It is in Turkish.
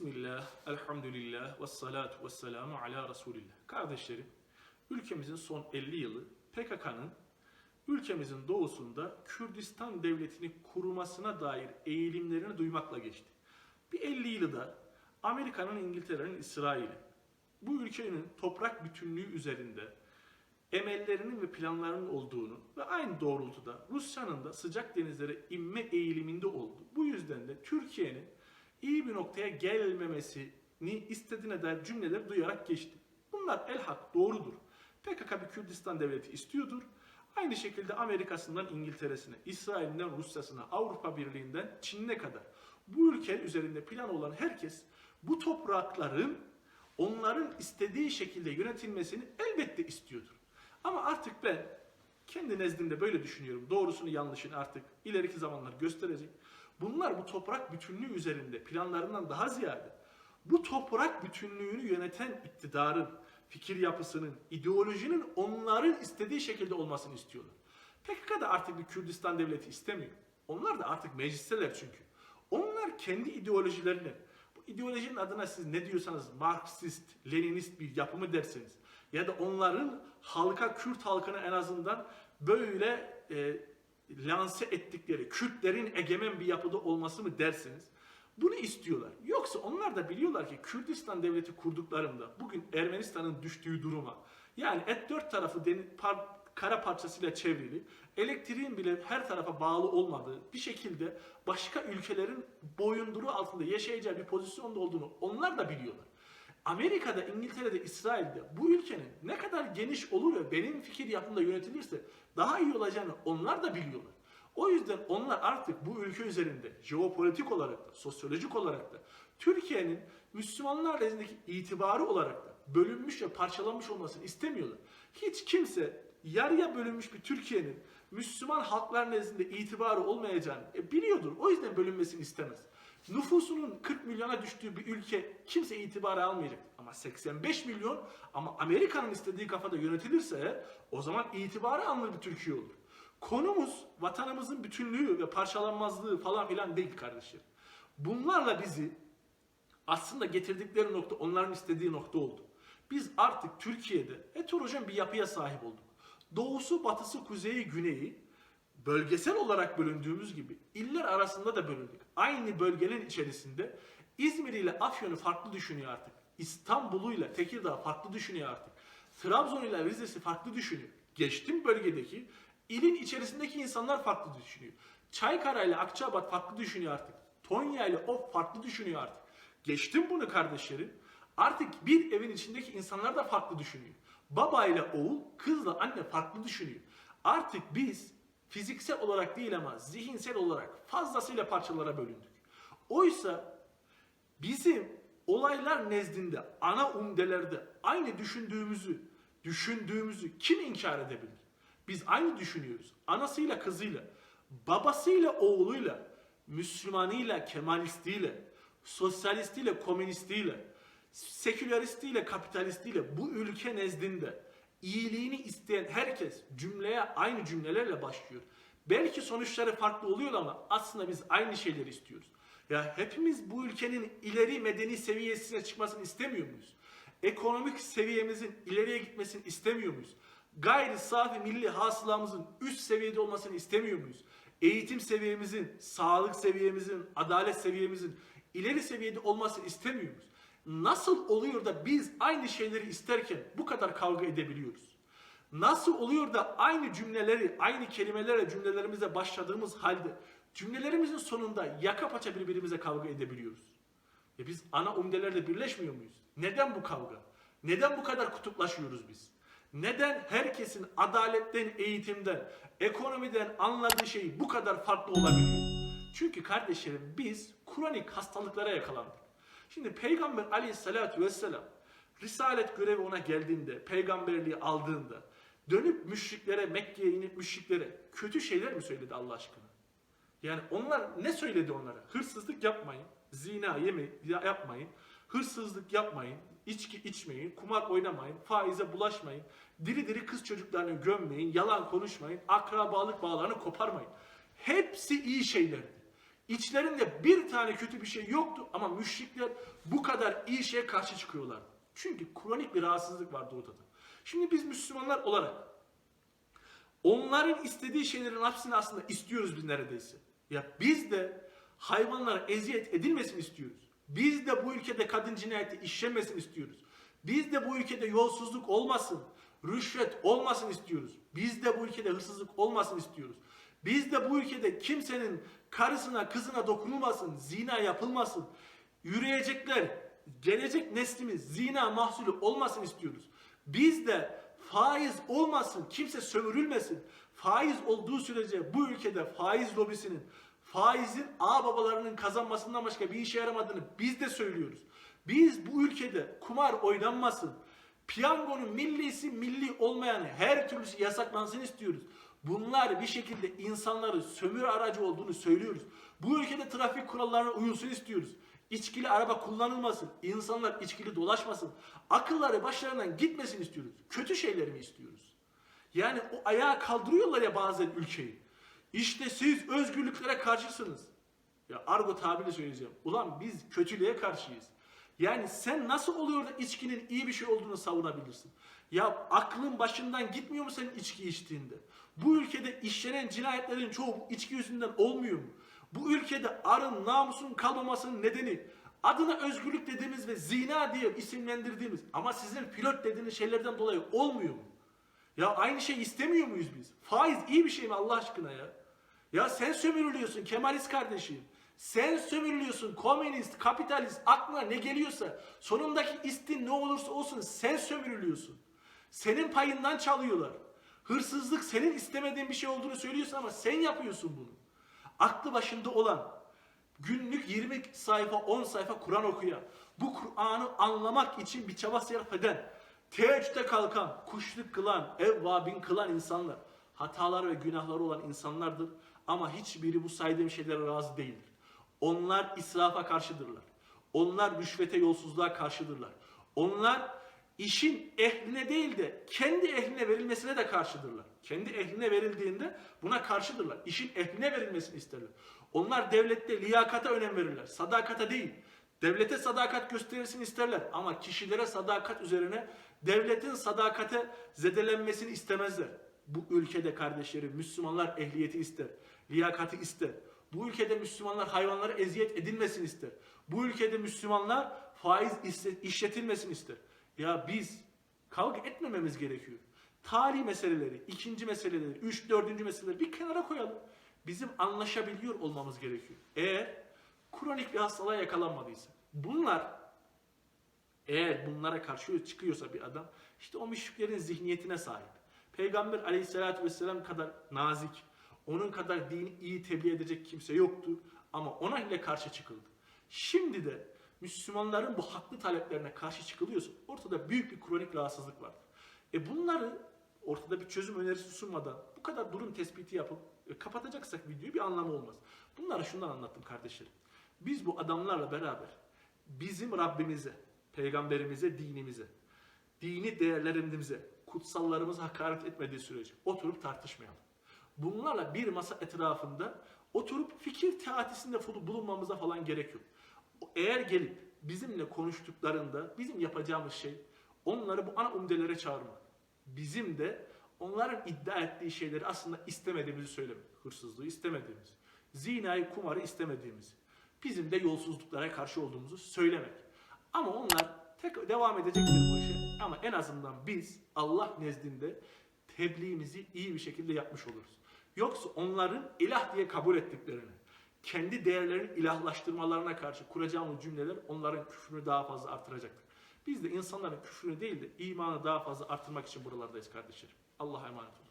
Bismillah, elhamdülillah, ve salatu ve selamu ala Resulillah. Kardeşlerim, ülkemizin son 50 yılı PKK'nın ülkemizin doğusunda Kürdistan devletini kurmasına dair eğilimlerini duymakla geçti. Bir 50 yılı da Amerika'nın, İngiltere'nin, İsrail'in bu ülkenin toprak bütünlüğü üzerinde emellerinin ve planlarının olduğunu ve aynı doğrultuda Rusya'nın da sıcak denizlere inme eğiliminde oldu. Bu yüzden de Türkiye'nin iyi bir noktaya gelmemesini istediğine dair cümleler duyarak geçti. Bunlar elhak doğrudur. PKK bir Kürdistan devleti istiyordur. Aynı şekilde Amerika'sından İngiltere'sine, İsrail'inden Rusya'sına, Avrupa Birliği'nden Çin'ine kadar bu ülke üzerinde plan olan herkes bu toprakların onların istediği şekilde yönetilmesini elbette istiyordur. Ama artık ben kendi nezdimde böyle düşünüyorum. Doğrusunu yanlışını artık ileriki zamanlar gösterecek. Bunlar bu toprak bütünlüğü üzerinde planlarından daha ziyade bu toprak bütünlüğünü yöneten iktidarın, fikir yapısının, ideolojinin onların istediği şekilde olmasını istiyorlar. PKK da artık bir Kürdistan devleti istemiyor. Onlar da artık meclisteler çünkü. Onlar kendi ideolojilerini, bu ideolojinin adına siz ne diyorsanız Marksist, Leninist bir yapımı derseniz ya da onların halka, Kürt halkına en azından böyle e, lanse ettikleri, Kürtlerin egemen bir yapıda olması mı dersiniz? Bunu istiyorlar. Yoksa onlar da biliyorlar ki Kürdistan devleti kurduklarında bugün Ermenistan'ın düştüğü duruma yani et dört tarafı deniz, par, kara parçasıyla çevrili, elektriğin bile her tarafa bağlı olmadığı bir şekilde başka ülkelerin boyunduru altında yaşayacağı bir pozisyonda olduğunu onlar da biliyorlar. Amerika'da, İngiltere'de, İsrail'de bu ülkenin ne kadar geniş olur ve benim fikir yapımda yönetilirse daha iyi olacağını onlar da biliyorlar. O yüzden onlar artık bu ülke üzerinde jeopolitik olarak da, sosyolojik olarak da Türkiye'nin Müslümanlar nezdindeki itibarı olarak da bölünmüş ve parçalanmış olmasını istemiyorlar. Hiç kimse yarıya bölünmüş bir Türkiye'nin Müslüman halklar nezdinde itibarı olmayacağını e, biliyordur. O yüzden bölünmesini istemez. Nüfusunun 40 milyona düştüğü bir ülke kimse itibarı almayacak. Ama 85 milyon ama Amerika'nın istediği kafada yönetilirse o zaman itibarı alınır bir Türkiye olur. Konumuz vatanımızın bütünlüğü ve parçalanmazlığı falan filan değil kardeşler. Bunlarla bizi aslında getirdikleri nokta onların istediği nokta oldu. Biz artık Türkiye'de heterojen bir yapıya sahip olduk. Doğusu, batısı, kuzeyi, güneyi bölgesel olarak bölündüğümüz gibi iller arasında da bölündük. Aynı bölgenin içerisinde İzmir ile Afyon'u farklı düşünüyor artık. İstanbul'u ile Tekirdağ farklı düşünüyor artık. Trabzon ile Rize'si farklı düşünüyor. Geçtim bölgedeki ilin içerisindeki insanlar farklı düşünüyor. Çaykara ile Akçabat farklı düşünüyor artık. Tonya ile Of farklı düşünüyor artık. Geçtim bunu kardeşlerim. Artık bir evin içindeki insanlar da farklı düşünüyor. Baba ile oğul, kızla anne farklı düşünüyor. Artık biz fiziksel olarak değil ama zihinsel olarak fazlasıyla parçalara bölündük. Oysa bizim olaylar nezdinde ana umdelerde aynı düşündüğümüzü, düşündüğümüzü kim inkar edebilir? Biz aynı düşünüyoruz. Anasıyla kızıyla, babasıyla oğluyla, Müslümanıyla, Kemalistiyle, sosyalistiyle, komünistiyle, seküleristiyle, kapitalistiyle bu ülke nezdinde iyiliğini isteyen herkes cümleye aynı cümlelerle başlıyor. Belki sonuçları farklı oluyor ama aslında biz aynı şeyleri istiyoruz. Ya hepimiz bu ülkenin ileri medeni seviyesine çıkmasını istemiyor muyuz? Ekonomik seviyemizin ileriye gitmesini istemiyor muyuz? Gayri safi milli hasılamızın üst seviyede olmasını istemiyor muyuz? Eğitim seviyemizin, sağlık seviyemizin, adalet seviyemizin ileri seviyede olmasını istemiyor muyuz? Nasıl oluyor da biz aynı şeyleri isterken bu kadar kavga edebiliyoruz? Nasıl oluyor da aynı cümleleri, aynı kelimelerle cümlelerimize başladığımız halde cümlelerimizin sonunda yaka paça birbirimize kavga edebiliyoruz? E biz ana umdelerle birleşmiyor muyuz? Neden bu kavga? Neden bu kadar kutuplaşıyoruz biz? Neden herkesin adaletten, eğitimden, ekonomiden anladığı şey bu kadar farklı olabiliyor? Çünkü kardeşlerim biz kronik hastalıklara yakalandık. Şimdi Peygamber aleyhissalatü vesselam Risalet görevi ona geldiğinde, peygamberliği aldığında dönüp müşriklere, Mekke'ye inip müşriklere kötü şeyler mi söyledi Allah aşkına? Yani onlar ne söyledi onlara? Hırsızlık yapmayın, zina yemeyin, yapmayın, hırsızlık yapmayın, içki içmeyin, kumar oynamayın, faize bulaşmayın, diri diri kız çocuklarını gömmeyin, yalan konuşmayın, akrabalık bağlarını koparmayın. Hepsi iyi şeylerdi. İçlerinde bir tane kötü bir şey yoktu ama müşrikler bu kadar iyi şeye karşı çıkıyorlardı. Çünkü kronik bir rahatsızlık vardı ortada. Şimdi biz Müslümanlar olarak onların istediği şeylerin hepsini aslında istiyoruz biz neredeyse. Ya biz de hayvanlara eziyet edilmesini istiyoruz. Biz de bu ülkede kadın cinayeti işlenmesini istiyoruz. Biz de bu ülkede yolsuzluk olmasın, rüşvet olmasın istiyoruz. Biz de bu ülkede hırsızlık olmasın istiyoruz. Biz de bu ülkede kimsenin karısına, kızına dokunulmasın, zina yapılmasın. Yürüyecekler, gelecek neslimiz zina mahsulü olmasın istiyoruz. Biz de faiz olmasın, kimse sömürülmesin. Faiz olduğu sürece bu ülkede faiz lobisinin, faizin ağ babalarının kazanmasından başka bir işe yaramadığını biz de söylüyoruz. Biz bu ülkede kumar oynanmasın, piyangonun millisi milli olmayan her türlüsü yasaklansın istiyoruz. Bunlar bir şekilde insanları sömürü aracı olduğunu söylüyoruz. Bu ülkede trafik kurallarına uyulsun istiyoruz. İçkili araba kullanılmasın, insanlar içkili dolaşmasın, akılları başlarından gitmesin istiyoruz. Kötü şeyleri mi istiyoruz? Yani o ayağa kaldırıyorlar ya bazen ülkeyi. İşte siz özgürlüklere karşısınız. Ya argo tabirle söyleyeceğim. Ulan biz kötülüğe karşıyız. Yani sen nasıl oluyor da içkinin iyi bir şey olduğunu savunabilirsin? Ya aklın başından gitmiyor mu senin içki içtiğinde? Bu ülkede işlenen cinayetlerin çoğu içki yüzünden olmuyor mu? Bu ülkede arın, namusun kalmamasının nedeni adına özgürlük dediğimiz ve zina diye isimlendirdiğimiz ama sizin pilot dediğiniz şeylerden dolayı olmuyor mu? Ya aynı şey istemiyor muyuz biz? Faiz iyi bir şey mi Allah aşkına ya? Ya sen sömürülüyorsun Kemalist kardeşim. Sen sömürülüyorsun komünist, kapitalist, aklına ne geliyorsa sonundaki istin ne olursa olsun sen sömürülüyorsun. Senin payından çalıyorlar. Hırsızlık senin istemediğin bir şey olduğunu söylüyorsun ama sen yapıyorsun bunu. Aklı başında olan, günlük 20 sayfa 10 sayfa Kur'an okuyan, bu Kur'an'ı anlamak için bir çaba sarf eden, teheccüde kalkan, kuşluk kılan, evvabin kılan insanlar, hatalar ve günahları olan insanlardır. Ama hiçbiri bu saydığım şeylere razı değildir. Onlar israfa karşıdırlar. Onlar rüşvete, yolsuzluğa karşıdırlar. Onlar işin ehline değil de kendi ehline verilmesine de karşıdırlar. Kendi ehline verildiğinde buna karşıdırlar. İşin ehline verilmesini isterler. Onlar devlette liyakata önem verirler. Sadakata değil. Devlete sadakat gösterilsin isterler ama kişilere sadakat üzerine devletin sadakate zedelenmesini istemezler. Bu ülkede kardeşlerim Müslümanlar ehliyeti ister, liyakati ister. Bu ülkede Müslümanlar hayvanlara eziyet edilmesini ister. Bu ülkede Müslümanlar faiz işletilmesini ister. Ya biz kavga etmememiz gerekiyor. Tarih meseleleri, ikinci meseleleri, üç, dördüncü meseleleri bir kenara koyalım. Bizim anlaşabiliyor olmamız gerekiyor. Eğer kronik bir hastalığa yakalanmadıysa, bunlar eğer bunlara karşı çıkıyorsa bir adam, işte o müşriklerin zihniyetine sahip. Peygamber aleyhissalatü vesselam kadar nazik, onun kadar dini iyi tebliğ edecek kimse yoktu ama ona ile karşı çıkıldı. Şimdi de Müslümanların bu haklı taleplerine karşı çıkılıyorsa ortada büyük bir kronik rahatsızlık var. E bunları ortada bir çözüm önerisi sunmadan bu kadar durum tespiti yapıp e, kapatacaksak videoyu bir anlamı olmaz. Bunları şundan anlattım kardeşlerim. Biz bu adamlarla beraber bizim Rabbimize, peygamberimize, dinimize, dini değerlerimize, kutsallarımıza hakaret etmediği sürece oturup tartışmayalım. Bunlarla bir masa etrafında oturup fikir teatisinde bulunmamıza falan gerek yok. Eğer gelip bizimle konuştuklarında bizim yapacağımız şey onları bu ana umdelere çağırmak. Bizim de onların iddia ettiği şeyleri aslında istemediğimizi söylemek. Hırsızlığı istemediğimiz, zinayı, kumarı istemediğimiz, bizim de yolsuzluklara karşı olduğumuzu söylemek. Ama onlar tek devam edecektir bu işe. Ama en azından biz Allah nezdinde tebliğimizi iyi bir şekilde yapmış oluruz. Yoksa onların ilah diye kabul ettiklerini, kendi değerlerini ilahlaştırmalarına karşı kuracağımız cümleler onların küfrünü daha fazla artıracaktır. Biz de insanların küfrünü değil de imanı daha fazla artırmak için buralardayız kardeşlerim. Allah'a emanet olun.